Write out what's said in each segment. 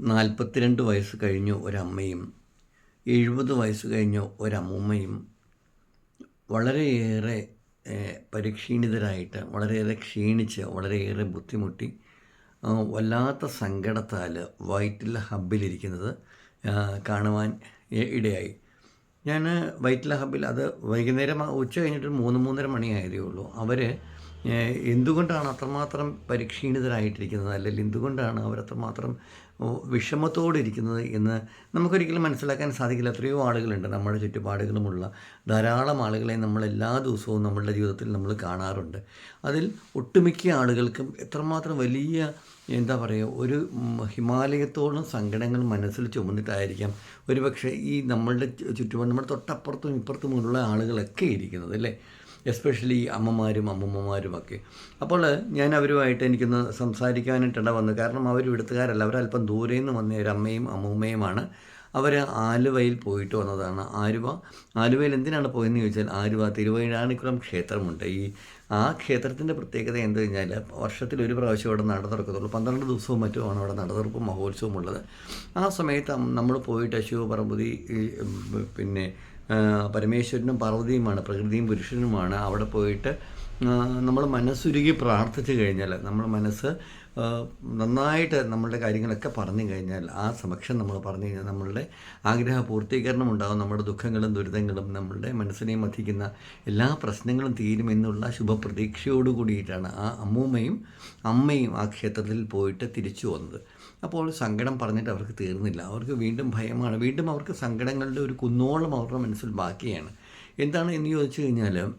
നാൽപ്പത്തിരണ്ട് വയസ്സ് കഴിഞ്ഞ ഒരമ്മയും എഴുപത് വയസ്സ് കഴിഞ്ഞ ഒരമ്മൂമ്മയും വളരെയേറെ പരിക്ഷീണിതരായിട്ട് വളരെയേറെ ക്ഷീണിച്ച് വളരെയേറെ ബുദ്ധിമുട്ടി വല്ലാത്ത സങ്കടത്താൽ വൈറ്റില ഹബ്ബിലിരിക്കുന്നത് ആ, കാണുവാൻ ഇടയായി. ഞാൻ വൈറ്റില ഹബ്ബിൽ അത് വൈകുന്നേരം ഉച്ച കഴിഞ്ഞിട്ട് മൂന്ന് മൂന്നര മണിയായതേ ഉള്ളൂ. അവർ എന്തുകൊണ്ടാണ് അത്രമാത്രം പരിക്ഷീണിതരായിട്ടിരിക്കുന്നത്? അല്ലെങ്കിൽ എന്തുകൊണ്ടാണ് അവരത്രമാത്രം ഓ, വിഷമത്തോടെ ഇരിക്കുന്നത് എന്ന് നമുക്കൊരിക്കലും മനസ്സിലാക്കാൻ സാധിക്കില്ല. എത്രയോ ആളുകളുണ്ട് നമ്മുടെ ചുറ്റുപാടുകളുമുള്ള. ധാരാളം ആളുകളെ നമ്മൾ എല്ലാ ദിവസവും നമ്മളുടെ ജീവിതത്തിൽ നമ്മൾ കാണാറുണ്ട്. അതിൽ ഒട്ടുമിക്ക ആളുകൾക്കും എത്രമാത്രം വലിയ എന്താ പറയുക ഒരു ഹിമാലയത്തോളം സങ്കടങ്ങൾ മനസ്സിൽ ചുമന്നിട്ടായിരിക്കാം. ഒരുപക്ഷെ ഈ നമ്മളുടെ ചുറ്റുപാട് നമ്മുടെ തൊട്ടപ്പുറത്തും ഇപ്പുറത്തുമുള്ള ആളുകളൊക്കെ ഇരിക്കുന്നത് അല്ലേ? എസ്പെഷ്യലി അമ്മമാരും അമ്മമ്മമാരും ഒക്കെ അപ്പോൾ ഞാൻ അവരുമായിട്ട് എനിക്കൊന്ന് സംസാരിക്കാനായിട്ടാണ് വന്നു കാരണം അവർ ഇവിടുത്തുകാരല്ല. അവർ അല്പം ദൂരെ നിന്ന് വന്ന ഒരു അമ്മയും അമ്മൂമ്മയുമാണ്. അവർ ആലുവയിൽ പോയിട്ട് വന്നതാണ്. ആലുവ ആലുവയിൽ എന്തിനാണ് പോയെന്ന് ചോദിച്ചാൽ ആലുവ തിരുവൈരാണിക്കുളം ക്ഷേത്രമുണ്ട്. ഈ ആ ക്ഷേത്രത്തിന്റെ പ്രത്യേകത എന്ത് കഴിഞ്ഞാൽ വർഷത്തിൽ ഒരു പ്രാവശ്യം അവിടെ നട തുറക്കത്തുള്ളൂ. പന്ത്രണ്ട് ദിവസവും മറ്റുമാണ് അവിടെ നട തുറക്കും മഹോത്സവം ഉള്ളത്. ആ സമയത്ത് നമ്മൾ പോയിട്ട് ശിവപർവതി പിന്നെ പരമേശ്വരനും പാർവതിയുമാണ് പ്രകൃതിയും പുരുഷനുമാണ്. അവിടെ പോയിട്ട് നമ്മൾ മനസ്സുരുകി പ്രാർത്ഥിച്ചു കഴിഞ്ഞാൽ നമ്മൾ മനസ്സ് നന്നായിട്ട് നമ്മളുടെ കാര്യങ്ങളൊക്കെ പറഞ്ഞു കഴിഞ്ഞാൽ ആ സമക്ഷം നമ്മൾ പറഞ്ഞു കഴിഞ്ഞാൽ നമ്മളുടെ ആഗ്രഹ പൂർത്തീകരണം ഉണ്ടാകും നമ്മുടെ ദുഃഖങ്ങളും ദുരിതങ്ങളും നമ്മളുടെ മനസ്സിനെ മഥിക്കുന്ന എല്ലാ പ്രശ്നങ്ങളും തീരുമെന്നുള്ള ശുഭപ്രതീക്ഷയോടു കൂടിയിട്ടാണ് ആ അമ്മൂമ്മയും അമ്മയും ആ ക്ഷേത്രത്തിൽ പോയിട്ട് തിരിച്ചു വന്നത്. അപ്പോൾ സങ്കടം പറഞ്ഞിട്ട് അവർക്ക് തീർന്നില്ല. അവർക്ക് വീണ്ടും ഭയമാണ്. വീണ്ടും അവർക്ക് സങ്കടങ്ങളുടെ ഒരു കുന്നോളം അവരുടെ മനസ്സിൽ ബാക്കിയാണ്. എന്താണ് എന്ന് ചോദിച്ചു കഴിഞ്ഞാൽ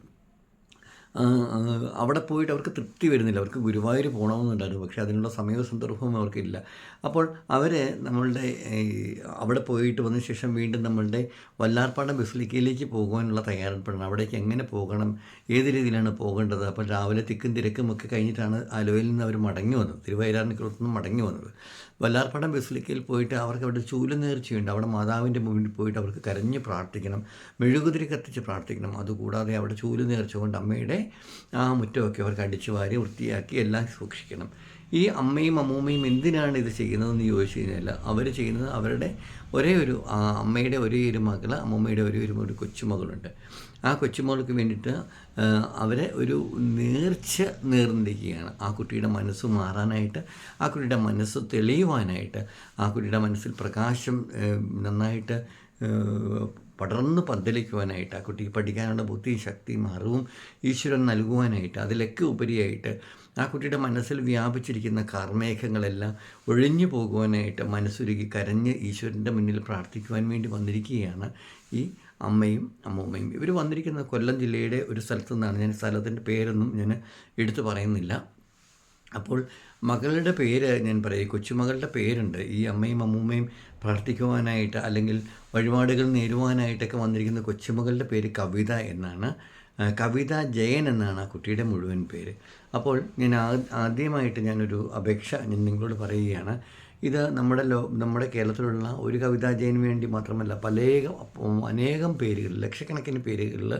അവിടെ പോയിട്ട് അവർക്ക് തൃപ്തി വരുന്നില്ല. അവർക്ക് ഗുരുവായൂർ പോകണമെന്നുണ്ടായിരുന്നു. പക്ഷേ അതിനുള്ള സമയവും സന്ദർഭവും അവർക്കില്ല. അപ്പോൾ അവർ നമ്മളുടെ അവിടെ പോയിട്ട് വന്ന ശേഷം വീണ്ടും നമ്മളുടെ വല്ലാർപ്പാടം ബസിലിക്കയിലേക്ക് പോകാനുള്ള തയ്യാറെടുപ്പാണ്. അവിടേക്ക് എങ്ങനെ പോകണം? ഏത് രീതിയിലാണ് പോകേണ്ടത്? അപ്പോൾ രാവിലെ തിക്കും തിരക്കും ഒക്കെ കഴിഞ്ഞിട്ടാണ് ആലുവയിൽ നിന്ന് അവർ മടങ്ങി വന്നത്. തിരുവൈരാണിക്കുളത്ത് നിന്ന് മടങ്ങി വന്നത്. വല്ലാർപ്പാടം ബസിലിക്കയിൽ പോയിട്ട് അവർക്ക് അവിടെ ചൂല നേർച്ചയുണ്ട് അവിടെ മാതാവിന്റെ മുന്നിൽ പോയിട്ട് അവർക്ക് കരഞ്ഞ് പ്രാർത്ഥിക്കണം മെഴുകുതിരി കത്തിച്ച് പ്രാർത്ഥിക്കണം. അതുകൂടാതെ അവിടെ ചൂൽ നേർച്ച കൊണ്ട് അമ്മയുടെ ആ മുറ്റമൊക്കെ അവർക്ക് അടിച്ചു വാരി വൃത്തിയാക്കി എല്ലാം സൂക്ഷിക്കണം. ഈ അമ്മയും അമ്മൂമ്മയും എന്തിനാണ് ഇത് ചെയ്യുന്നതെന്ന് ചോദിച്ചു കഴിഞ്ഞാൽ അവർ ചെയ്യുന്നത് അവരുടെ ഒരേ ഒരു അമ്മയുടെ ഒരേ ഒരു മകൾ അമ്മൂമ്മയുടെ ഒരു ഒരു കൊച്ചുമകളുണ്ട്. ആ കൊച്ചുമോൾക്ക് വേണ്ടിയിട്ട് അവരെ ഒരു നേർച്ച നേർന്നിരിക്കുകയാണ്. ആ കുട്ടിയുടെ മനസ്സ് മാറാനായിട്ട് ആ കുട്ടിയുടെ മനസ്സ് തെളിയുവാനായിട്ട് ആ കുട്ടിയുടെ മനസ്സിൽ പ്രകാശം നന്നായിട്ട് പടർന്ന് പന്തലിക്കുവാനായിട്ട് ആ കുട്ടിക്ക് പഠിക്കാനുള്ള ബുദ്ധിയും ശക്തിയും അറിവും ഈശ്വരൻ നൽകുവാനായിട്ട് അതിലൊക്കെ ഉപരിയായിട്ട് ആ കുട്ടിയുടെ മനസ്സിൽ വ്യാപിച്ചിരിക്കുന്ന കാർമേഘങ്ങളെല്ലാം ഒഴിഞ്ഞു പോകുവാനായിട്ട് മനസ്സുരുകി കരഞ്ഞ് ഈശ്വരന്റെ മുന്നിൽ പ്രാർത്ഥിക്കുവാൻ വേണ്ടി വന്നിരിക്കുകയാണ് ഈ അമ്മയും അമ്മൂമ്മയും ഇവർ വന്നിരിക്കുന്നത് കൊല്ലം ജില്ലയുടെ ഒരു സ്ഥലത്തു നിന്നാണ്. ഞാൻ സ്ഥലത്തിന്റെ പേരൊന്നും ഞാൻ എടുത്തു പറയുന്നില്ല. അപ്പോൾ മകളുടെ പേര് ഞാൻ പറയും. കൊച്ചുമകളുടെ പേരുണ്ട്. ഈ അമ്മയും അമ്മൂമ്മയും പ്രാർത്ഥിക്കുവാനായിട്ട് അല്ലെങ്കിൽ വഴിപാടുകൾ നേരുവാനായിട്ടൊക്കെ വന്നിരിക്കുന്ന കൊച്ചുമകളുടെ പേര് കവിത എന്നാണ്. കവിത ജയൻ എന്നാണ് ആ കുട്ടിയുടെ മുഴുവൻ പേര്. അപ്പോൾ ഞാൻ ആദ്യമായിട്ട് ഞാനൊരു അപേക്ഷ ഞാൻ നിങ്ങളോട് പറയുകയാണ്. ഇത് നമ്മുടെ ലോ നമ്മുടെ കേരളത്തിലുള്ള ഒരു കവിതാ ജയന് വേണ്ടി മാത്രമല്ല പല അനേകം പേരുകൾ ലക്ഷക്കണക്കിന് പേരുകളിൽ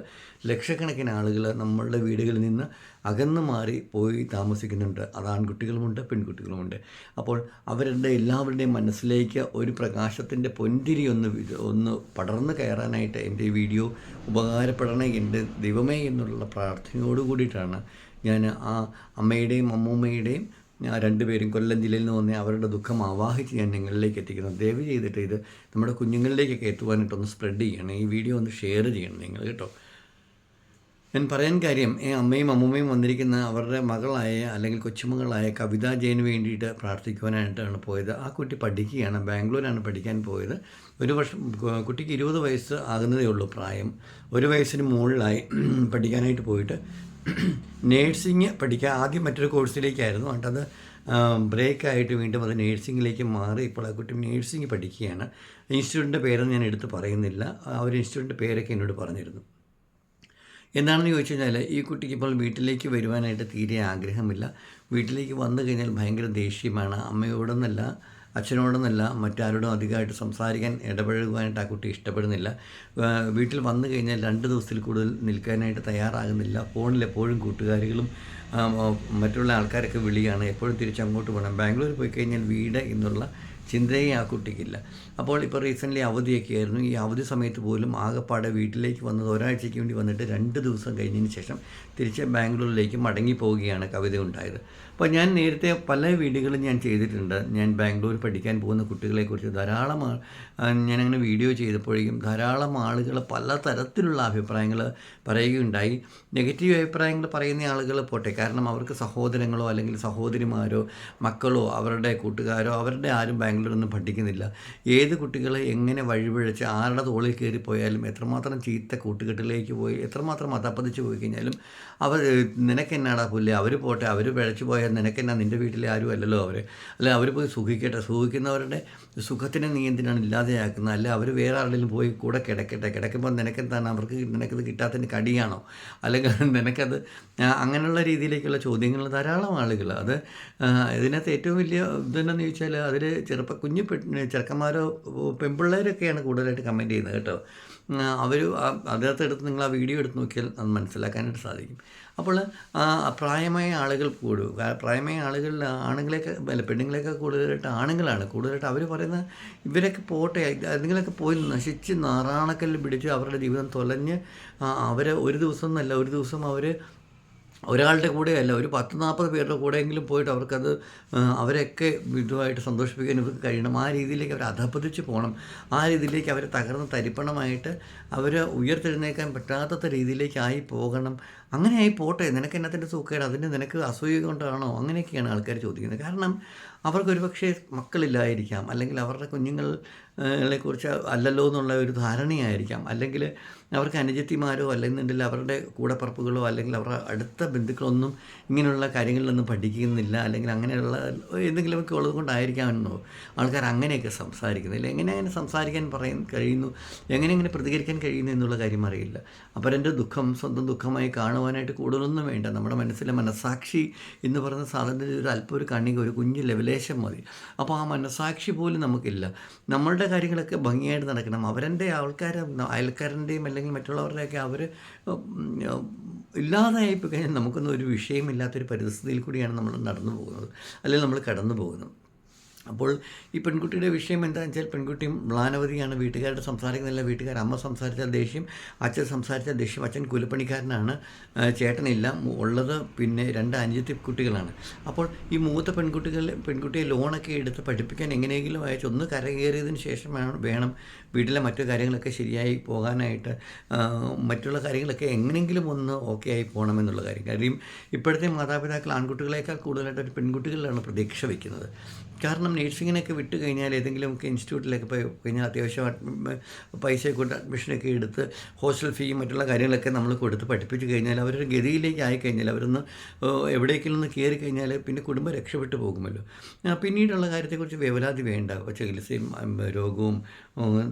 ലക്ഷക്കണക്കിന് ആളുകൾ നമ്മളുടെ വീടുകളിൽ നിന്ന് അകന്നു മാറി പോയി താമസിക്കുന്നുണ്ട്. അത് ആൺകുട്ടികളുമുണ്ട് പെൺകുട്ടികളുമുണ്ട്. അപ്പോൾ അവരുടെ എല്ലാവരുടെയും മനസ്സിലേക്ക് ഒരു പ്രകാശത്തിന്റെ പൊന്തിരി ഒന്ന് ഒന്ന് പടർന്നു കയറാനായിട്ട് എന്റെ വീഡിയോ ഉപകാരപ്പെടണേ എന്റെ ദൈവമേ എന്നുള്ള പ്രാർത്ഥനയോട് കൂടിയിട്ടാണ് ഞാൻ ആ അമ്മയുടെയും അമ്മൂമ്മയുടെയും ഞാൻ രണ്ടുപേരും കൊല്ലം ജില്ലയിൽ നിന്ന് വന്നേ അവരുടെ ദുഃഖം ആവാഹിച്ച് ഞാൻ നിങ്ങളിലേക്ക് എത്തിക്കുന്നത് ദയവ് ചെയ്തിട്ട് ഇത് നമ്മുടെ കുഞ്ഞുങ്ങളിലേക്കൊക്കെ എത്തുവാനായിട്ടൊന്ന് സ്പ്രെഡ് ചെയ്യണം. ഈ വീഡിയോ ഒന്ന് ഷെയർ ചെയ്യണം നിങ്ങൾ കേട്ടോ. ഞാൻ പറയാൻ കാര്യം ഈ അമ്മയും അമ്മൂമ്മയും വന്നിരിക്കുന്ന അവരുടെ മകളായ അല്ലെങ്കിൽ കൊച്ചുമകളായ കവിത ജയന് വേണ്ടിയിട്ട് പ്രാർത്ഥിക്കുവാനായിട്ടാണ് പോയത്. ആ കുട്ടി പഠിക്കുകയാണ് ബാംഗ്ലൂരാണ് പഠിക്കാൻ പോയത്. ഒരു വർഷം കുട്ടിക്ക് ഇരുപത് വയസ്സ് ആകുന്നതേ ഉള്ളൂ പ്രായം. ഒരു വയസ്സിന് മുകളിലായി പഠിക്കാനായിട്ട് പോയിട്ട് നേഴ്സിംഗ് പഠിക്കാൻ ആദ്യം മറ്റൊരു കോഴ്സിലേക്കായിരുന്നു എന്നിട്ടത് ബ്രേക്കായിട്ട് വീണ്ടും അത് നേഴ്സിങ്ങിലേക്ക് മാറി ഇപ്പോൾ ആ കുട്ടി നേഴ്സിംഗ് പഠിക്കുകയാണ്. ഇൻസ്റ്റിറ്റ്യൂട്ടിന്റെ പേരൊന്നും ഞാൻ എടുത്ത് പറയുന്നില്ല. ആ ഒരു ഇൻസ്റ്റിറ്റ്യൂട്ടിന്റെ പേരൊക്കെ എന്നോട് പറഞ്ഞിരുന്നു. എന്താണെന്ന് ചോദിച്ചു കഴിഞ്ഞാൽ ഈ കുട്ടിക്ക് ഇപ്പോൾ വീട്ടിലേക്ക് വരുവാനായിട്ട് തീരെ ആഗ്രഹമില്ല. വീട്ടിലേക്ക് വന്നു കഴിഞ്ഞാൽ ഭയങ്കര ദേഷ്യമാണ്. അമ്മയോടൊന്നല്ല അച്ഛനോടൊന്നല്ല മറ്റാരോടും അധികമായിട്ട് സംസാരിക്കാൻ ഇടപഴകുവാനായിട്ട് ആ കുട്ടി ഇഷ്ടപ്പെടുന്നില്ല. വീട്ടിൽ വന്നു കഴിഞ്ഞാൽ രണ്ട് ദിവസത്തിൽ കൂടുതൽ നിൽക്കാനായിട്ട് തയ്യാറാകുന്നില്ല. ഫോണിൽ എപ്പോഴും കൂട്ടുകാരികളും മറ്റുള്ള ആൾക്കാരൊക്കെ വിളിയാണ്. എപ്പോഴും തിരിച്ച് അങ്ങോട്ട് പോകണം. ബാംഗ്ലൂർ പോയി കഴിഞ്ഞാൽ വീട് എന്നുള്ള ചിന്തയെ ആ കുട്ടിക്കില്ല. അപ്പോൾ ഇപ്പോൾ റീസെന്റ്ലി അവധിയൊക്കെ ആയിരുന്നു. ഈ അവധി സമയത്ത് പോലും ആകെപ്പാടെ വീട്ടിലേക്ക് വന്നത് ഒരാഴ്ചയ്ക്ക് വേണ്ടി വന്നിട്ട് രണ്ട് ദിവസം കഴിഞ്ഞതിന് ശേഷം തിരിച്ച് ബാംഗ്ലൂരിലേക്ക് മടങ്ങി പോവുകയാണ് കവിത ഉണ്ടായത്. അപ്പോൾ ഞാൻ നേരത്തെ പല വീഡിയോകളും ഞാൻ ചെയ്തിട്ടുണ്ട്. ഞാൻ ബാംഗ്ലൂർ പഠിക്കാൻ പോകുന്ന കുട്ടികളെക്കുറിച്ച് ധാരാളം ഞാനങ്ങനെ വീഡിയോ ചെയ്തപ്പോഴേക്കും ധാരാളം ആളുകൾ പല തരത്തിലുള്ള അഭിപ്രായങ്ങൾ പറയുകയുണ്ടായി. നെഗറ്റീവ് അഭിപ്രായങ്ങൾ പറയുന്ന ആളുകൾ പോട്ടെ കാരണം അവർക്ക് സഹോദരങ്ങളോ അല്ലെങ്കിൽ സഹോദരിമാരോ മക്കളോ അവരുടെ കൂട്ടുകാരോ അവരുടെ ആരും ബാംഗ്ലൂരൊന്നും പഠിക്കുന്നില്ല. ഏത് കുട്ടികളെ എങ്ങനെ വഴിപിഴച്ച് ആരുടെ തോളിൽ കയറിപ്പോയാലും എത്രമാത്രം ചീത്ത കൂട്ടുകെട്ടിലേക്ക് പോയി എത്രമാത്രം അതപ്പതിച്ച് പോയി കഴിഞ്ഞാലും അവർ നിനക്കെന്നാടാ പുല്ല്? അവർ പോട്ടെ അവർ പിഴച്ചു പോയാൽ നിനക്കെന്നാ? നിന്റെ വീട്ടിലെ ആരും അല്ലല്ലോ അവർ അല്ല അവർ പോയി സുഖിക്കട്ടെ. സുഖിക്കുന്നവരുടെ സുഖത്തിനെ നീ എന്തിനാണ് ഇല്ലാതെയാക്കുന്നത്? അല്ല അവർ വേറെ ആരുടെയും പോയി കൂടെ കിടക്കട്ടെ. കിടക്കുമ്പോൾ നിനക്കെന്താണ്? അവർക്ക് നിനക്കത് കിട്ടാത്തതിന് കടിയാണോ? അല്ലെങ്കിൽ നിനക്കത് അങ്ങനെയുള്ള രീതിയിലേക്കുള്ള ചോദ്യങ്ങൾ ധാരാളം ആളുകൾ അത് ഇതിനകത്ത് ഏറ്റവും വലിയ ഇതെന്നു ചോദിച്ചാൽ അതിൽ ചെറുപ്പ കുഞ്ഞു ചെറുക്കന്മാരോ പെൺപിള്ളേരൊക്കെയാണ് കൂടുതലായിട്ട് കമന്റ് ചെയ്യുന്നത് കേട്ടോ. അവർ അതിനകത്ത് എടുത്ത് നിങ്ങൾ ആ വീഡിയോ എടുത്ത് നോക്കിയാൽ അത് മനസ്സിലാക്കാനായിട്ട് സാധിക്കും. അപ്പോൾ പ്രായമായ ആളുകൾ കൂടും പ്രായമായ ആളുകൾ ആണുങ്ങളെയൊക്കെ അല്ല പെണ്ണുങ്ങളെയൊക്കെ കൂടുതലായിട്ട് ആണുങ്ങളാണ്. കൂടുതലായിട്ട് അവർ പറയുന്ന ഇവരൊക്കെ പോട്ടെ നിങ്ങളൊക്കെ പോയി നശിച്ച് നാറാണക്കല്ല് പിടിച്ച് അവരുടെ ജീവിതം തൊലഞ്ഞ് അവരെ ഒരു ദിവസം എന്നല്ല ഒരു ദിവസം അവർ ഒരാളുടെ കൂടെയല്ല ഒരു പത്ത് നാൽപ്പത് പേരുടെ കൂടെയെങ്കിലും പോയിട്ട് അവർക്കത് അവരെയൊക്കെ ഇതുമായിട്ട് സന്തോഷിപ്പിക്കാൻ ഇവർക്ക് കഴിയണം. ആ രീതിയിലേക്ക് അവർ അധപ്പതിച്ച് പോകണം. ആ രീതിയിലേക്ക് അവരെ തകർന്ന് തരിപ്പണമായിട്ട് അവർ ഉയർത്തെഴുന്നേക്കാൻ പറ്റാത്ത രീതിയിലേക്കായി പോകണം. അങ്ങനെ ആയി പോട്ടെ. നിനക്ക് എന്നത്തിന്റെ സൂക്കേട് അതിന് നിനക്ക് അസൂയ കൊണ്ടാണോ? അങ്ങനെയൊക്കെയാണ് ആൾക്കാർ ചോദിക്കുന്നത്. കാരണം അവർക്കൊരു പക്ഷേ മക്കളില്ലായിരിക്കാം. അല്ലെങ്കിൽ അവരുടെ കുഞ്ഞുങ്ങളെ കുറിച്ച് അല്ലല്ലോ എന്നുള്ള ഒരു ധാരണയായിരിക്കാം. അല്ലെങ്കിൽ അവർക്ക് അനുജത്തിമാരോ അല്ലെന്നുണ്ടെങ്കിൽ അവരുടെ കൂടപ്പറപ്പുകളോ അല്ലെങ്കിൽ അവരുടെ അടുത്ത ബന്ധുക്കളൊന്നും ഇങ്ങനെയുള്ള കാര്യങ്ങളിലൊന്നും പഠിക്കുന്നില്ല. അല്ലെങ്കിൽ അങ്ങനെയുള്ള എന്തെങ്കിലുമൊക്കെ ഉള്ളത് കൊണ്ടായിരിക്കാമെന്നോ ആൾക്കാർ അങ്ങനെയൊക്കെ സംസാരിക്കുന്നില്ല എങ്ങനെ അങ്ങനെ സംസാരിക്കാൻ പറയാൻ കഴിയുന്നു? എങ്ങനെ എങ്ങനെ പ്രതികരിക്കാൻ കഴിയുന്നു എന്നുള്ള കാര്യം അറിയില്ല. അപ്പോൾ എന്റെ ദുഃഖം സ്വന്തം ദുഃഖമായി കാണുവാനായിട്ട് കൂടുതലൊന്നും വേണ്ട. നമ്മുടെ മനസ്സിലെ മനസാക്ഷി എന്ന് പറയുന്ന സാധനത്തിൽ ഒരു അല്പം ഒരു കണ്ണിക ഒരു കുഞ്ഞ് ലെവലേശം മതി. അപ്പോൾ ആ മനസാക്ഷി പോലും നമുക്കില്ല. നമ്മളുടെ കാര്യങ്ങളൊക്കെ ഭംഗിയായിട്ട് നടക്കണം. അവരെന്റെ ആൾക്കാരെ അയൽക്കാരന്റെയും അല്ലെങ്കിൽ മറ്റുള്ളവരുടെയൊക്കെ അവർ ഇല്ലാതായിപ്പോൾ കഴിഞ്ഞാൽ നമുക്കൊന്നും ഒരു വിഷയമില്ലാത്തൊരു പരിസ്ഥിതിയിൽ കൂടിയാണ് നമ്മൾ നടന്നു പോകുന്നത്. അല്ലെങ്കിൽ നമ്മൾ കടന്നു പോകുന്നത്. അപ്പോൾ ഈ പെൺകുട്ടിയുടെ വിഷയം എന്താണെന്ന് വെച്ചാൽ പെൺകുട്ടി മ്ലാനവതിയാണ് വീട്ടുകാരുടെ സംസാരിക്കുന്നില്ല വീട്ടുകാർ അമ്മ സംസാരിച്ചാൽ ദേഷ്യം അച്ഛൻ സംസാരിച്ചാൽ ദേഷ്യം അച്ഛൻ കൂലിപ്പണിക്കാരനാണ് ചേട്ടനില്ല ഉള്ളത് പിന്നെ രണ്ട് അഞ്ചത്തി കുട്ടികളാണ്. അപ്പോൾ ഈ മൂത്ത പെൺകുട്ടികൾ പെൺകുട്ടിയെ ലോണൊക്കെ എടുത്ത് പഠിപ്പിക്കാൻ എങ്ങനെയെങ്കിലും അയച്ച് ഒന്ന് കരകയറിയതിന് ശേഷം വേണം വീട്ടിലെ മറ്റു കാര്യങ്ങളൊക്കെ ശരിയായി പോകാനായിട്ട് മറ്റുള്ള കാര്യങ്ങളൊക്കെ എങ്ങനെയെങ്കിലും ഒന്ന് ഓക്കെ ആയി പോകണമെന്നുള്ള കാര്യം. കാര്യം ഇപ്പോഴത്തെ മാതാപിതാക്കൾ ആൺകുട്ടികളെക്കാൾ കൂടുതലായിട്ട് ഒരു പെൺകുട്ടികളിലാണ് പ്രതീക്ഷ വയ്ക്കുന്നത് കാരണം നേഴ്സിങ്ങിനൊക്കെ വിട്ട് കഴിഞ്ഞാൽ ഏതെങ്കിലുമൊക്കെ ഇൻസ്റ്റിറ്റ്യൂട്ടിലൊക്കെ പോയി കഴിഞ്ഞാൽ അത്യാവശ്യം പൈസ കൊണ്ട് അഡ്മിഷനൊക്കെ എടുത്ത് ഹോസ്റ്റൽ ഫീ മറ്റുള്ള കാര്യങ്ങളൊക്കെ നമ്മൾ കൊടുത്ത് പഠിപ്പിച്ചു കഴിഞ്ഞാൽ അവരൊരു ഗതിയിലേക്ക് ആയിക്കഴിഞ്ഞാൽ അവരൊന്ന് എവിടേക്കും ഒന്ന് കയറി കഴിഞ്ഞാൽ പിന്നെ കുടുംബം രക്ഷപ്പെട്ടു പോകുമല്ലോ. പിന്നീടുള്ള കാര്യത്തെക്കുറിച്ച് വേവലാതി വേണ്ട. ചികിത്സയും രോഗവും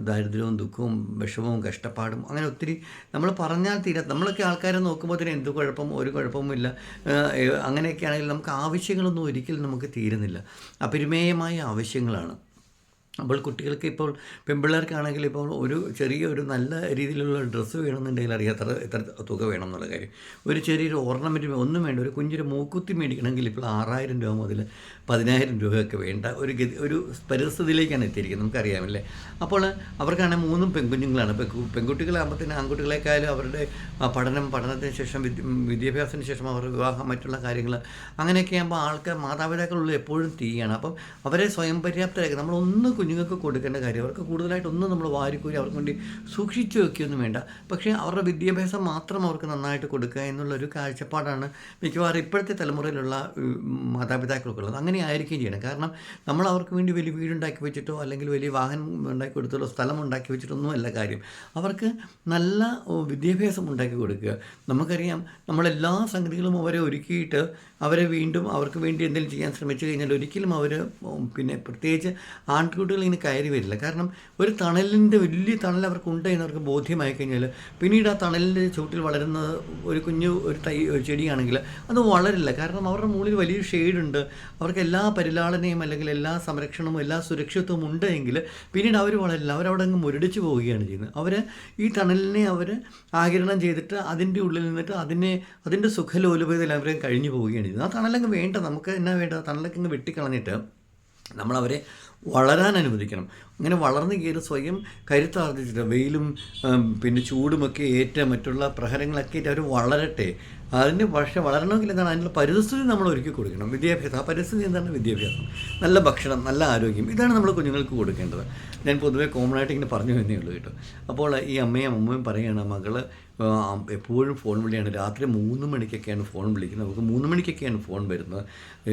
ദാരിദ്ര്യവും ദുഃഖവും വിഷമവും കഷ്ടപ്പാടും അങ്ങനെ ഒത്തിരി നമ്മൾ പറഞ്ഞാൽ തീരാ. നമ്മളൊക്കെ ആൾക്കാരെ നോക്കുമ്പോൾ തന്നെ എന്ത് കുഴപ്പം? ഒരു കുഴപ്പവുമില്ല. അങ്ങനെയൊക്കെ ആണെങ്കിൽ നമുക്ക് ആവശ്യങ്ങളൊന്നും ഒരിക്കലും നമുക്ക് തീരുന്നില്ല. അപരിമേയമായ ആവശ്യങ്ങളാണ്. അപ്പോൾ കുട്ടികൾക്ക് ഇപ്പോൾ പെൺപിള്ളേർക്കാണെങ്കിൽ ഇപ്പോൾ ഒരു ചെറിയ ഒരു നല്ല രീതിയിലുള്ള ഡ്രസ്സ് വേണമെന്നുണ്ടെങ്കിൽ അറിയാം എത്ര തുക വേണം എന്നുള്ള കാര്യം. ഒരു ചെറിയൊരു ഓർണമെന്റ് ഒന്നും വേണ്ട. ഒരു കുഞ്ഞൊരു മൂക്കുത്തി മേടിക്കണമെങ്കിൽ ഇപ്പോൾ ആറായിരം രൂപ മുതൽ പതിനായിരം രൂപയൊക്കെ വേണ്ട. ഒരു ഒരു പരിസ്ഥിതിയിലേക്കാണ് എത്തിയിരിക്കുന്നത്. നമുക്കറിയാമല്ലേ? അപ്പോൾ അവർക്കാണെങ്കിൽ മൂന്നും പെൺകുഞ്ഞുങ്ങളാണ്. പെൺകുട്ടികളാകുമ്പോൾ പെൺകുട്ടികളാകുമ്പോഴത്തേന് ആൺകുട്ടികളെക്കാളും അവരുടെ പഠനം പഠനത്തിന് ശേഷം വിദ്യ വിദ്യാഭ്യാസത്തിന് ശേഷം അവരുടെ വിവാഹം മറ്റുള്ള കാര്യങ്ങൾ അങ്ങനെയൊക്കെ ആകുമ്പോൾ ആൾക്കാർ മാതാപിതാക്കളുള്ള എപ്പോഴും തീയാണ്. അപ്പം അവരെ സ്വയം പര്യാപ്തരാക്കി. നമ്മളൊന്ന് കുഞ്ഞുങ്ങൾക്ക് കൊടുക്കേണ്ട കാര്യം. അവർക്ക് കൂടുതലായിട്ടൊന്നും നമ്മൾ വാരിക്കൂരി അവർക്ക് വേണ്ടി സൂക്ഷിച്ചു വെക്കുകയൊന്നും വേണ്ട. പക്ഷേ അവരുടെ വിദ്യാഭ്യാസം മാത്രം അവർക്ക് നന്നായിട്ട് കൊടുക്കുക എന്നുള്ളൊരു കാഴ്ചപ്പാടാണ് മിക്കവാറും ഇപ്പോഴത്തെ തലമുറയിലുള്ള മാതാപിതാക്കൾക്കുള്ളത്. അങ്ങനെ ആയിരിക്കുകയും ചെയ്യണം. കാരണം നമ്മൾ അവർക്ക് വേണ്ടി വലിയ വീടുണ്ടാക്കി വെച്ചിട്ടോ അല്ലെങ്കിൽ വലിയ വാഹനം ഉണ്ടാക്കി കൊടുത്തോ സ്ഥലം ഉണ്ടാക്കി വെച്ചിട്ടൊന്നും അല്ല കാര്യം. അവർക്ക് നല്ല വിദ്യാഭ്യാസം ഉണ്ടാക്കി കൊടുക്കുക. നമുക്കറിയാം നമ്മളെല്ലാ സംഗതികളും അവരെ ഒരുക്കിയിട്ട് അവരെ വീണ്ടും അവർക്ക് വേണ്ടി എന്തെങ്കിലും ചെയ്യാൻ ശ്രമിച്ചു കഴിഞ്ഞാൽ ഒരിക്കലും അവർ പിന്നെ പ്രത്യേകിച്ച് ആൺകുട്ടികൾ ഇങ്ങനെ കയറി വരില്ല. കാരണം ഒരു തണലിന്റെ വലിയ തണൽ അവർക്കുണ്ട് എന്ന് അവർക്ക് ബോധ്യമായി കഴിഞ്ഞാൽ പിന്നീട് ആ തണലിന്റെ ചുവട്ടിൽ വളരുന്ന ഒരു കുഞ്ഞു ഒരു തൈ ഒരു ചെടിയാണെങ്കിൽ അത് വളരില്ല. കാരണം അവരുടെ മുകളിൽ വലിയൊരു ഷെയ്ഡുണ്ട്. അവർക്ക് എല്ലാ പരിലാളനയും അല്ലെങ്കിൽ എല്ലാ സംരക്ഷണവും എല്ലാ സുരക്ഷിതത്വവും ഉണ്ട് എങ്കിൽ പിന്നീട് അവർ വളരില്ല. അവരവിടെ അങ്ങ് മുരടിച്ചു പോവുകയാണ് ചെയ്യുന്നത്. അവർ ഈ തണലിനെ അവർ ആകിരണം ചെയ്തിട്ട് അതിന്റെ ഉള്ളിൽ നിന്നിട്ട് അതിനെ അതിന്റെ സുഖലോലുപതയിൽ അവരെ കഴിഞ്ഞു പോവുകയാണ് ചെയ്യുന്നത് ആ തണലങ്ങ് വേണ്ട നമുക്ക് എന്നാ വേണ്ട? തണലൊക്കെ അങ്ങ് വെട്ടിക്കളഞ്ഞിട്ട് നമ്മളവരെ വളരാൻ അനുവദിക്കണം. അങ്ങനെ വളർന്നു കയറി സ്വയം കരുത്താർജിച്ചിട്ട് വെയിലും പിന്നെ ചൂടുമൊക്കെ ഏറ്റ മറ്റുള്ള പ്രഹരങ്ങളൊക്കെ ഏറ്റ് അവർ വളരട്ടെ. അതിന് പക്ഷേ വളരണമെങ്കിൽ എന്താണ്? അതിനുള്ള പരിസ്ഥിതി നമ്മൾ ഒരുക്കി കൊടുക്കണം. വിദ്യാഭ്യാസം. ആ പരിസ്ഥിതി എന്താണ്? വിദ്യാഭ്യാസം. നല്ല ഭക്ഷണം നല്ല ആരോഗ്യം. ഇതാണ് നമ്മൾ കുഞ്ഞുങ്ങൾക്ക് കൊടുക്കേണ്ടത്. ഞാൻ പൊതുവേ കോമൺ ആയിട്ട് ഇങ്ങനെ പറഞ്ഞു എന്നേ ഉള്ളൂ കേട്ടോ. അപ്പോൾ ഈ അമ്മയും അമ്മയും പറയുകയാണ് മകൾ എപ്പോഴും ഫോൺ വിളിയാണ്. രാത്രി മൂന്ന് മണിക്കൊക്കെയാണ് ഫോൺ വിളിക്കുന്നത്. നമുക്ക് മൂന്ന് മണിക്കൊക്കെയാണ് ഫോൺ വരുന്നത്.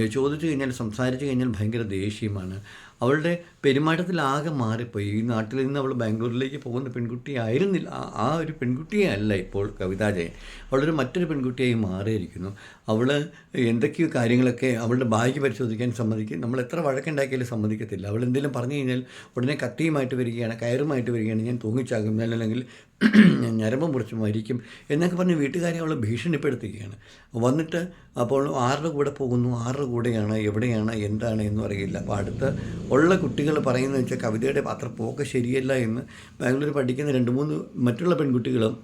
ചോദിച്ചു കഴിഞ്ഞാൽ സംസാരിച്ചു കഴിഞ്ഞാൽ ഭയങ്കര ദേഷ്യമാണ്. അവളുടെ പെരുമാറ്റത്തിലാകെ മാറിപ്പോയി. ഈ നാട്ടിൽ നിന്ന് അവൾ ബാംഗ്ലൂരിലേക്ക് പോകുന്ന പെൺകുട്ടി ആയിരുന്നില്ല. ആ- ഒരു പെൺകുട്ടിയെ അല്ല ഇപ്പോൾ കവിതാ ജയൻ. അവളൊരു മറ്റൊരു പെൺകുട്ടിയായി മാറിയിരിക്കുന്നു. അവൾ എന്തൊക്കെയോ കാര്യങ്ങളൊക്കെ അവളുടെ ബാഗ് പരിശോധിക്കാൻ സമ്മതിക്കും. നമ്മൾ എത്ര വഴക്കുണ്ടാക്കിയാലും സമ്മതിക്കത്തില്ല. അവൾ എന്തെങ്കിലും പറഞ്ഞു കഴിഞ്ഞാൽ ഉടനെ കത്തിയുമായിട്ട് വരികയാണ് കയറുമായിട്ട് വരികയാണ്. ഞാൻ തൂങ്ങിച്ചാകും. അല്ലെങ്കിൽ ഞരമ്പം മുറിച്ച് മരിക്കും എന്നൊക്കെ പറഞ്ഞ് വീട്ടുകാരെ അവൾ ഭീഷണിപ്പെടുത്തുകയാണ്. വന്നിട്ട് അപ്പോൾ ആരുടെ കൂടെ പോകുന്നു? ആരുടെ കൂടെയാണ്? എവിടെയാണ്? എന്താണ് എന്നും അറിയില്ല. അപ്പോൾ അടുത്ത് ഉള്ള കുട്ടികൾ പറയുന്നത് വെച്ചാൽ കവിതയുടെ അത്ര പോക്ക് ശരിയല്ല എന്ന് ബാംഗ്ലൂർ പഠിക്കുന്ന രണ്ട് മൂന്ന് മറ്റുള്ള പെൺകുട്ടികളും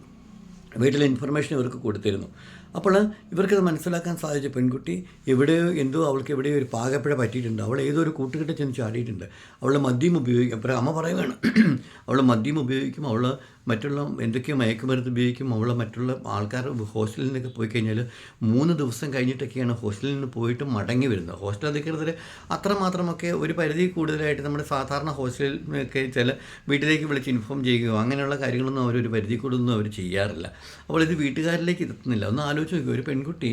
വീട്ടിലെ ഇൻഫർമേഷൻ ഇവർക്ക് കൊടുത്തിരുന്നു. അപ്പോൾ ഇവർക്കത് മനസ്സിലാക്കാൻ സാധിച്ചു. പെൺകുട്ടി എവിടെയോ എന്തോ അവൾക്ക് എവിടെയോ ഒരു പാകപ്പിഴ പറ്റിയിട്ടുണ്ട്. അവൾ ഏതോ ഒരു കൂട്ടുകെട്ട് ചെന്ന് ചാടിയിട്ടുണ്ട്. അവൾ മദ്യം ഉപയോഗിക്കും. അമ്മ പറയുകയാണ് അവൾ മദ്യം ഉപയോഗിക്കും. അവൾ മറ്റുള്ള എന്തൊക്കെയോ മയക്കുമരുന്ന് ഉപയോഗിക്കും. അവളെ മറ്റുള്ള ആൾക്കാർ ഹോസ്റ്റലിൽ നിന്നൊക്കെ പോയി കഴിഞ്ഞാൽ മൂന്ന് ദിവസം കഴിഞ്ഞിട്ടൊക്കെയാണ് ഹോസ്റ്റലിൽ നിന്ന് പോയിട്ട് മടങ്ങി വരുന്നത്. ഹോസ്റ്റൽ അധികൃതർ അത്രമാത്രമൊക്കെ ഒരു പരിധി കൂടുതലായിട്ട് നമ്മുടെ സാധാരണ ഹോസ്റ്റലിലൊക്കെ ചില വീട്ടിലേക്ക് വിളിച്ച് ഇൻഫോം ചെയ്യുകയോ അങ്ങനെയുള്ള കാര്യങ്ങളൊന്നും അവർ ഒരു പരിധി കൂടുതലൊന്നും അവർ ചെയ്യാറില്ല. അപ്പോൾ ഇത് വീട്ടുകാരിലേക്ക് എത്തുന്നില്ല ഒന്ന് ആലോചിച്ച് നോക്കുക ഒരു പെൺകുട്ടി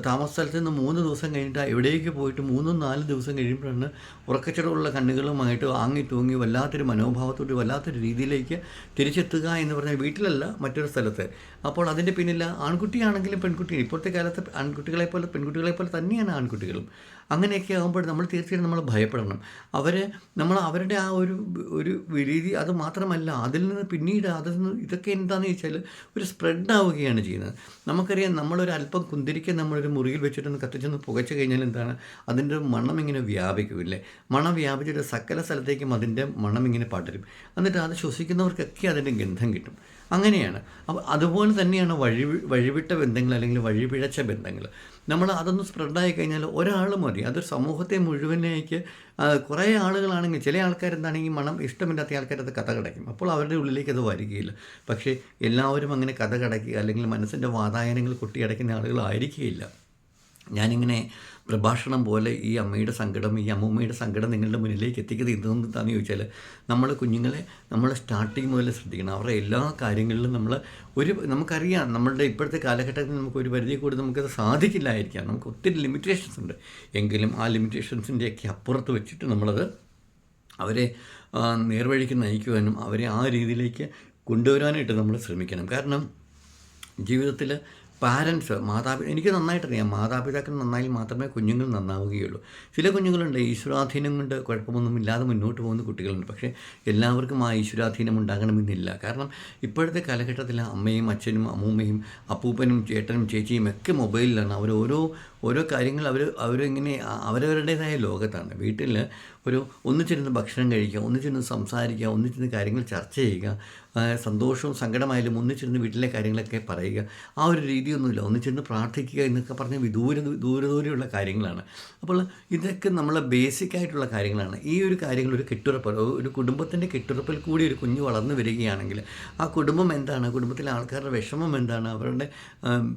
താമസ സ്ഥലത്ത് നിന്ന് മൂന്ന് ദിവസം കഴിഞ്ഞിട്ട് എവിടേക്ക് പോയിട്ട് മൂന്നും നാല് ദിവസം കഴിയുമ്പോഴാണ് ഉറക്കച്ചടവുള്ള കണ്ണുകളുമായിട്ട് ആങ്ങി തൂങ്ങി വല്ലാത്തൊരു മനോഭാവത്തോട് വല്ലാത്തൊരു രീതിയിലേക്ക് തിരിച്ചെത്തുക എന്ന് പറഞ്ഞാൽ വീട്ടിലല്ല മറ്റൊരു സ്ഥലത്ത്. അപ്പോൾ അതിന്റെ പിന്നിൽ ആൺകുട്ടിയാണെങ്കിലും പെൺകുട്ടി ഇപ്പോഴത്തെ കാലത്ത് ആൺകുട്ടികളെ പോലെ പെൺകുട്ടികളെ പോലെ തന്നെയാണ് ആൺകുട്ടികളും. അങ്ങനെയൊക്കെ ആകുമ്പോൾ നമ്മൾ തീർച്ചയായിട്ടും നമ്മൾ ഭയപ്പെടണം. അവർ നമ്മൾ അവരുടെ ആ ഒരു ഒരു രീതി അത് മാത്രമല്ല അതിൽ നിന്ന് പിന്നീട് അതിൽ നിന്ന് ഇതൊക്കെ എന്താണെന്ന് ചോദിച്ചാൽ ഒരു സ്പ്രെഡ് ആവുകയാണ് ചെയ്യുന്നത്. നമുക്കറിയാം നമ്മളൊരു അല്പം കുന്തിരിക്ക നമ്മളൊരു മുറിയിൽ വെച്ചിട്ടൊന്ന് കത്തിച്ചൊന്ന് പുകച്ചു കഴിഞ്ഞാൽ എന്താണ്? അതിന്റെ മണം ഇങ്ങനെ വ്യാപിക്കുമില്ലേ മണം വ്യാപിച്ചിട്ട് സകല സ്ഥലത്തേക്കും അതിന്റെ മണം ഇങ്ങനെ പടരും. എന്നിട്ട് അത് ശ്വസിക്കുന്നവർക്കൊക്കെ അതിന്റെ ഗന്ധം കിട്ടും. അങ്ങനെയാണ്. അപ്പോൾ അതുപോലെ തന്നെയാണ് വഴി വഴിവിട്ട ബന്ധങ്ങൾ അല്ലെങ്കിൽ വഴിപിഴച്ച ബന്ധങ്ങൾ. നമ്മൾ അതൊന്ന് സ്പ്രെഡായി കഴിഞ്ഞാൽ ഒരാൾ മതി. അതൊരു സമൂഹത്തെ മുഴുവനേക്ക് കുറേ ആളുകളാണെങ്കിൽ ചില ആൾക്കാർ എന്താണെങ്കിൽ മണം ഇഷ്ടമില്ലാത്ത ആൾക്കാർ അത് കഥ കടയ്ക്കും. അപ്പോൾ അവരുടെ ഉള്ളിലേക്ക് അത് വരികയില്ല. പക്ഷേ എല്ലാവരും അങ്ങനെ കഥ കടയ്ക്കുക അല്ലെങ്കിൽ മനസ്സിന്റെ വാതായനങ്ങൾ കൊട്ടിയടയ്ക്കുന്ന ആളുകളായിരിക്കുകയില്ല. ഞാനിങ്ങനെ പ്രഭാഷണം പോലെ ഈ അമ്മയുടെ സങ്കടം ഈ അമ്മൂമ്മയുടെ സങ്കടം നിങ്ങളുടെ മുന്നിലേക്ക് എത്തിക്കുന്നത് എന്തെന്ന് ചോദിച്ചാൽ നമ്മൾ കുഞ്ഞുങ്ങളെ നമ്മൾ സ്റ്റാർട്ടിങ് മുതൽ ശ്രദ്ധിക്കണം. അവരുടെ എല്ലാ കാര്യങ്ങളിലും നമ്മൾ ഒരു നമുക്കറിയാം നമ്മളുടെ ഇപ്പോഴത്തെ കാലഘട്ടത്തിൽ നമുക്ക് ഒരു പരിധി കൂടി നമുക്കത് സാധിക്കില്ലായിരിക്കാം. നമുക്ക് ഒത്തിരി ലിമിറ്റേഷൻസ് ഉണ്ട്. എങ്കിലും ആ ലിമിറ്റേഷൻസിന്റെയൊക്കെ അപ്പുറത്ത് വെച്ചിട്ട് നമ്മളത് അവരെ നേർവഴിക്ക് നയിക്കുവാനും അവരെ ആ രീതിയിലേക്ക് കൊണ്ടുവരാനായിട്ട് നമ്മൾ ശ്രമിക്കണം. കാരണം ജീവിതത്തിൽ പാരൻസ് മാതാപിതാ എനിക്ക് നന്നായിട്ടറിയാം. മാതാപിതാക്കൾ നന്നായി മാത്രമേ കുഞ്ഞുങ്ങൾ നന്നാവുകയുള്ളൂ. ചില കുഞ്ഞുങ്ങളുണ്ട്. ഈശ്വരാധീനം കൊണ്ട് കുഴപ്പമൊന്നുമില്ലാതെ മുന്നോട്ട് പോകുന്ന കുട്ടികളുണ്ട്. പക്ഷേ എല്ലാവർക്കും ആ ഈശ്വരാധീനം ഉണ്ടാകണമെന്നില്ല. കാരണം ഇപ്പോഴത്തെ കാലഘട്ടത്തിൽ അമ്മയും അച്ഛനും അമ്മൂമ്മയും അപ്പൂപ്പനും ചേട്ടനും ചേച്ചിയും ഒക്കെ മൊബൈലിലാണ്. അവർ ഓരോ ഓരോ കാര്യങ്ങൾ അവർ അവരിങ്ങനെ അവരവരുടേതായ ലോകത്താണ്. വീട്ടിൽ ഒരു ഒന്നിച്ചിരുന്ന് ഭക്ഷണം കഴിക്കുക ഒന്നിച്ചിരുന്ന് സംസാരിക്കുക ഒന്നിച്ചിരുന്ന് കാര്യങ്ങൾ ചർച്ച ചെയ്യുക സന്തോഷവും സങ്കടമായാലും ഒന്നിച്ചിരുന്ന് വീട്ടിലെ കാര്യങ്ങളൊക്കെ പറയുക. ആ ഒരു രീതിയൊന്നുമില്ല. ഒന്നിച്ചിരുന്ന് പ്രാർത്ഥിക്കുക എന്നൊക്കെ പറഞ്ഞ വിദൂര ദൂര ദൂരെയുള്ള കാര്യങ്ങളാണ്. അപ്പോൾ ഇതൊക്കെ നമ്മളെ ബേസിക് ആയിട്ടുള്ള കാര്യങ്ങളാണ്. ഈ ഒരു കാര്യങ്ങൾ ഒരു കെട്ടുറപ്പ് ഒരു കുടുംബത്തിന്റെ കെട്ടുറപ്പിൽ കൂടി ഒരു കുഞ്ഞ് വളർന്നു വരികയാണെങ്കിൽ ആ കുടുംബം എന്താണ്? കുടുംബത്തിലെ ആൾക്കാരുടെ വിഷമം എന്താണ്? അവരുടെ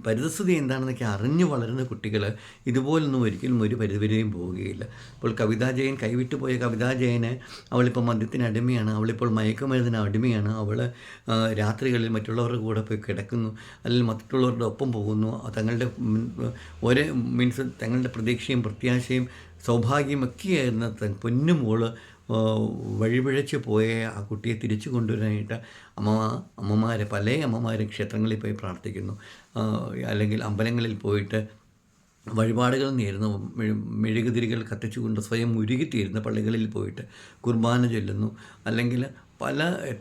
പരിതസ്ഥിതി എന്താണെന്നൊക്കെ അറിഞ്ഞു വളരുന്ന കുട്ടികൾ ഇതുപോലൊന്നും ഒരിക്കലും ഒരു പരിധിവരെയും പോവുകയില്ല. അപ്പോൾ കവിതാ ജയൻ കൈവിട്ടു പോയ കവിതാ ജയന് അവളിപ്പോൾ മദ്യത്തിന് അടിമയാണ്. അവളിപ്പോൾ മയക്കുമരുന്നിന് അടിമയാണ്. അവൾ രാത്രികളിൽ മറ്റുള്ളവരുടെ കൂടെ പോയി കിടക്കുന്നു അല്ലെങ്കിൽ മറ്റുള്ളവരുടെ ഒപ്പം പോകുന്നു തങ്ങളുടെ ഒരേ മീൻസ് തങ്ങളുടെ പ്രതീക്ഷയും പ്രത്യാശയും സൗഭാഗ്യമൊക്കെയായിരുന്ന പൊന്നുമോൾ വഴിപിഴച്ച് പോയ ആ കുട്ടിയെ തിരിച്ചു കൊണ്ടുവരാനായിട്ട് അമ്മ അമ്മമാർ പല അമ്മമാരും ക്ഷേത്രങ്ങളിൽ പോയി പ്രാർത്ഥിക്കുന്നു. അല്ലെങ്കിൽ അമ്പലങ്ങളിൽ പോയിട്ട് വഴിപാടുകൾ നേരുന്നു മെഴു- മെഴുകുതിരികൾ കത്തിച്ചുകൊണ്ട് സ്വയം ഉരുകിത്തീരുന്ന പള്ളികളിൽ പോയിട്ട് കുർബാന ചൊല്ലുന്നു അല്ലെങ്കിൽ പല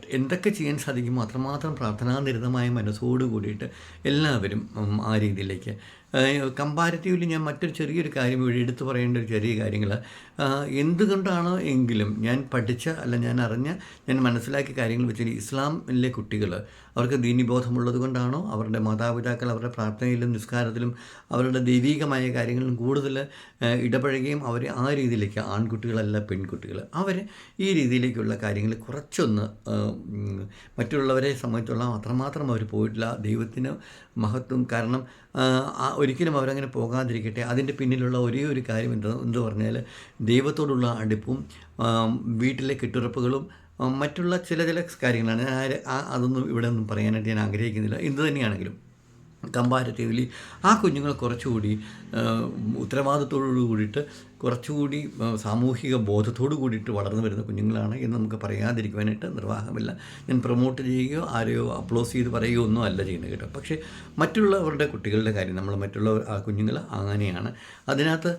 എന്തൊക്കെ ചെയ്യാൻ സാധിക്കുമോ അത്രമാത്രം പ്രാർത്ഥനാനിരതമായ മനസ്സോട് കൂടിയിട്ട് എല്ലാവരും ആ രീതിയിലേക്ക്. കമ്പാരിറ്റീവ്ലി ഞാൻ മറ്റൊരു ചെറിയൊരു കാര്യം ഇവിടെ എടുത്തു പറയേണ്ട ഒരു ചെറിയ കാര്യങ്ങൾ എന്തുകൊണ്ടാണ് എങ്കിലും ഞാൻ പഠിച്ച അല്ല ഞാൻ അറിഞ്ഞ ഞാൻ മനസ്സിലാക്കിയ കാര്യങ്ങൾ വെച്ചാൽ ഇസ്ലാമിലെ കുട്ടികൾ അവർക്ക് ദീനിബോധമുള്ളത് കൊണ്ടാണോ? അവരുടെ മാതാപിതാക്കൾ അവരുടെ പ്രാർത്ഥനയിലും നിസ്കാരത്തിലും അവരുടെ ദൈവികമായ കാര്യങ്ങളിലും കൂടുതൽ ഇടപഴകുകയും അവർ ആ രീതിയിലേക്ക് ആൺകുട്ടികളല്ല പെൺകുട്ടികൾ. അവർ ഈ രീതിയിലേക്കുള്ള കാര്യങ്ങൾ കുറച്ചൊന്ന് മറ്റുള്ളവരെ സംബന്ധിച്ചുള്ള അത്രമാത്രം അവർ പോയിട്ടില്ല. ദൈവത്തിന് മഹത്വം കാരണം ഒരിക്കലും അവരങ്ങനെ പോകാതിരിക്കട്ടെ. അതിന്റെ പിന്നിലുള്ള ഒരേ ഒരു കാര്യം എന്താ എന്ന് പറഞ്ഞാൽ ദൈവത്തോടുള്ള അടുപ്പും വീട്ടിലെ കെട്ടുറപ്പുകളും മറ്റുള്ള ചില ചില കാര്യങ്ങളാണ്. അതൊന്നും ഇവിടെ ഒന്നും പറയാനായിട്ട് ഞാൻ ആഗ്രഹിക്കുന്നില്ല. എന്ത് തന്നെയാണെങ്കിലും കമ്പാരറ്റീവ്ലി ആ കുഞ്ഞുങ്ങൾ കുറച്ചുകൂടി ഉത്തരവാദിത്തോടു കൂടിയിട്ട് കുറച്ചുകൂടി സാമൂഹിക ബോധത്തോടു കൂടിയിട്ട് വളർന്നു വരുന്ന കുഞ്ഞുങ്ങളാണ് എന്ന് നമുക്ക് പറയാതിരിക്കുവാനായിട്ട് നിർവാഹമില്ല. ഞാൻ പ്രൊമോട്ട് ചെയ്യുകയോ ആരെയോ അപ്ലോസ് ചെയ്ത് പറയുകയോ ഒന്നും അല്ല ചെയ്യുന്നത് കേട്ടോ. പക്ഷേ മറ്റുള്ളവരുടെ കുട്ടികളുടെ കാര്യം നമ്മൾ മറ്റുള്ള കുഞ്ഞുങ്ങൾ അങ്ങനെയാണ്. അതിനകത്ത്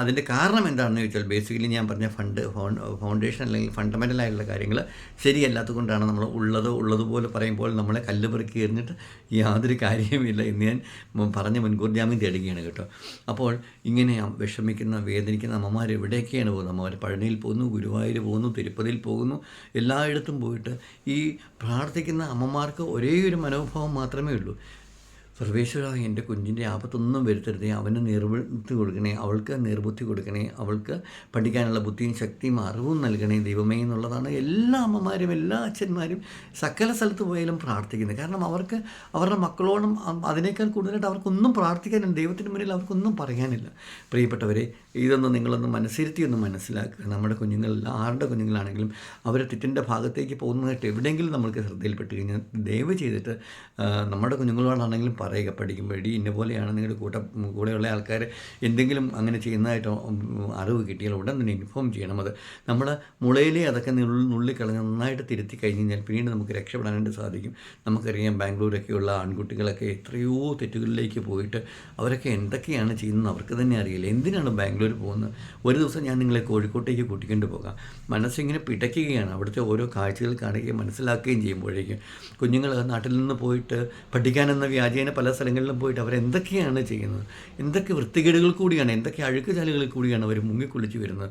അതിന്റെ കാരണം എന്താണെന്ന് ചോദിച്ചാൽ ബേസിക്കലി ഞാൻ പറഞ്ഞ ഫണ്ട് ഫൗണ്ടേഷൻ അല്ലെങ്കിൽ ഫണ്ടമെന്റൽ ആയിട്ടുള്ള കാര്യങ്ങൾ ശരിയല്ലാത്തതുകൊണ്ടാണ് നമ്മൾ ഉള്ളത് ഉള്ളതുപോലെ പറയുമ്പോൾ നമ്മളെ കല്ല് പെറുക്കി എറിഞ്ഞിട്ട് യാതൊരു കാര്യവുമില്ല എന്ന് ഞാൻ പറഞ്ഞ് മുൻകൂർ ജാമ്യം തേടുകയാണ് കേട്ടോ. അപ്പോൾ ഇങ്ങനെ വിഷമിക്കുന്ന വേദനിക്കുന്ന അമ്മമാർ എവിടെയൊക്കെയാണ് പോകുന്നത്? അമ്മമാർ പഴനിയിൽ പോകുന്നു ഗുരുവായൂർ പോകുന്നു തിരുപ്പതിയിൽ പോകുന്നു. എല്ലായിടത്തും പോയിട്ട് ഈ പ്രാർത്ഥിക്കുന്ന അമ്മമാർക്ക് ഒരേ ഒരു മനോഭാവം മാത്രമേ ഉള്ളൂ. സർവേശ്വര എന്റെ കുഞ്ഞിന്റെ ആപത്തൊന്നും വരുത്തരുതേ. അവന് നിർബുദ്ധി കൊടുക്കണേ അവൾക്ക് നിർബുദ്ധി കൊടുക്കണേ അവൾക്ക് പഠിക്കാനുള്ള ബുദ്ധിയും ശക്തിയും അറിവും നൽകണേ ദൈവമേ എന്നുള്ളതാണ് എല്ലാ അമ്മമാരും എല്ലാ അച്ഛന്മാരും സകല സ്ഥലത്ത് പോയാലും പ്രാർത്ഥിക്കുന്നത്. കാരണം അവർക്ക് അവരുടെ മക്കളോടും അതിനേക്കാൾ കൂടുതലായിട്ട് അവർക്കൊന്നും പ്രാർത്ഥിക്കാനില്ല ദൈവത്തിന് മുന്നിൽ അവർക്കൊന്നും പറയാനില്ല. പ്രിയപ്പെട്ടവരെ ഇതൊന്നും നിങ്ങളൊന്ന് മനസ്സിരുത്തി ഒന്ന് മനസ്സിലാക്കുക. നമ്മുടെ കുഞ്ഞുങ്ങളിൽ ആരുടെ കുഞ്ഞുങ്ങളാണെങ്കിലും അവർ തെറ്റിന്റെ ഭാഗത്തേക്ക് പോകുന്നതായിട്ട് എവിടെയെങ്കിലും നമ്മൾക്ക് ശ്രദ്ധയിൽപ്പെട്ട് കഴിഞ്ഞാൽ ദയവ് ചെയ്തിട്ട് നമ്മുടെ കുഞ്ഞുങ്ങളോടാണെങ്കിലും പറയുക പഠിക്കുമ്പോൾ ഇന്ന പോലെയാണ് നിങ്ങളുടെ കൂട്ട കൂടെയുള്ള ആൾക്കാർ എന്തെങ്കിലും അങ്ങനെ ചെയ്യുന്നതായിട്ട് അറിവ് കിട്ടിയാൽ ഉടൻ തന്നെ ഇൻഫോം ചെയ്യണം. അത് നമ്മൾ മുളയിലേ അതൊക്കെ നുള്ളി നുള്ളിക്കളഞ്ഞ് നന്നായിട്ട് തിരുത്തി കഴിഞ്ഞ് കഴിഞ്ഞാൽ പിന്നീട് നമുക്ക് രക്ഷപ്പെടാനായിട്ട് സാധിക്കും. നമുക്കറിയാം ബാംഗ്ലൂരൊക്കെയുള്ള ആൺകുട്ടികളൊക്കെ എത്രയോ തെറ്റുകളിലേക്ക് പോയിട്ട് അവരൊക്കെ എന്തൊക്കെയാണ് ചെയ്യുന്നത് അവർക്ക് തന്നെ അറിയില്ല. എന്തിനാണ് ബാംഗ്ലൂർ പോകുന്നത്? ഒരു ദിവസം ഞാൻ നിങ്ങളെ കോഴിക്കോട്ടേക്ക് കൂട്ടിക്കൊണ്ട് പോകാം. മനസ്സിങ്ങനെ പിടയ്ക്കുകയാണ്. അവിടുത്തെ ഓരോ കാഴ്ചകൾ കാണുകയും മനസ്സിലാക്കുകയും ചെയ്യുമ്പോഴേക്കും കുഞ്ഞുങ്ങൾ നാട്ടിൽ നിന്ന് പോയിട്ട് പഠിക്കാനെന്ന വ്യാജേന പല സ്ഥലങ്ങളിലും പോയിട്ട് അവരെന്തൊക്കെയാണ് ചെയ്യുന്നത്? എന്തൊക്കെ വൃത്തികേടുകൾ കൂടിയാണ് എന്തൊക്കെ അഴുക്കുചാലുകളിൽ കൂടിയാണ് അവർ മുങ്ങിക്കുളിച്ച് വരുന്നത്?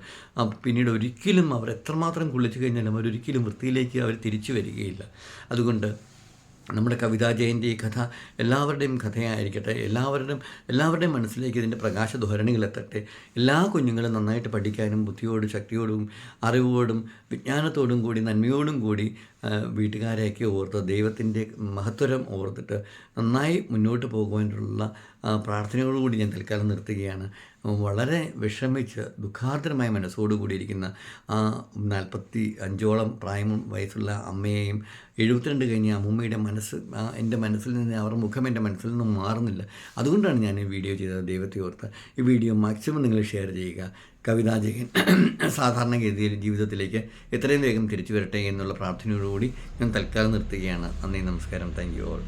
പിന്നീട് ഒരിക്കലും അവർ എത്രമാത്രം കുളിച്ച് കഴിഞ്ഞാലും അവരൊരിക്കലും വൃത്തിയിലേക്ക് അവർ തിരിച്ചു വരികയില്ല. അതുകൊണ്ട് നമ്മുടെ കവിതാ ജയന്റെ ഈ കഥ എല്ലാവരുടെയും കഥയായിരിക്കട്ടെ എല്ലാവരുടെയും എല്ലാവരുടെയും മനസ്സിലേക്ക് ഇതിന്റെ പ്രകാശ ധോരണികൾ എത്തട്ടെ. എല്ലാ കുഞ്ഞുങ്ങളും നന്നായിട്ട് പഠിക്കാനും ബുദ്ധിയോടും ശക്തിയോടും അറിവോടും വിജ്ഞാനത്തോടും കൂടി നന്മയോടും കൂടി വീട്ടുകാരെയൊക്കെ ഓർത്ത് ദൈവത്തിന്റെ മഹത്വരം ഓർത്തിട്ട് നന്നായി മുന്നോട്ട് പോകുവാനുള്ള പ്രാർത്ഥനയോടുകൂടി ഞാൻ തൽക്കാലം നിർത്തുകയാണ്. വളരെ വിഷമിച്ച് ദുഃഖാർദ്രമായ മനസ്സോടുകൂടിയിരിക്കുന്ന ആ നാൽപ്പത്തി അഞ്ചോളം പ്രായം വയസ്സുള്ള അമ്മയെയും എഴുപത്തിരണ്ട് കഴിഞ്ഞ അമ്മൂമ്മയുടെ മനസ്സ് എന്റെ മനസ്സിൽ നിന്ന് അവർ മുഖം എന്റെ മനസ്സിൽ നിന്നും മാറുന്നില്ല. അതുകൊണ്ടാണ് ഞാൻ ഈ വീഡിയോ ചെയ്തത്. ദൈവത്തെ ഓർത്ത് ഈ വീഡിയോ മാക്സിമം നിങ്ങൾ ഷെയർ ചെയ്യുക. കവിതാ സാധാരണ സാധാരണഗതിയിൽ ജീവിതത്തിലേക്ക് എത്രയും വേഗം തിരിച്ചു വരട്ടെ എന്നുള്ള പ്രാർത്ഥനയോടുകൂടി ഞാൻ തൽക്കാലം നിർത്തുകയാണ്. നന്ദി നമസ്കാരം. Thank you all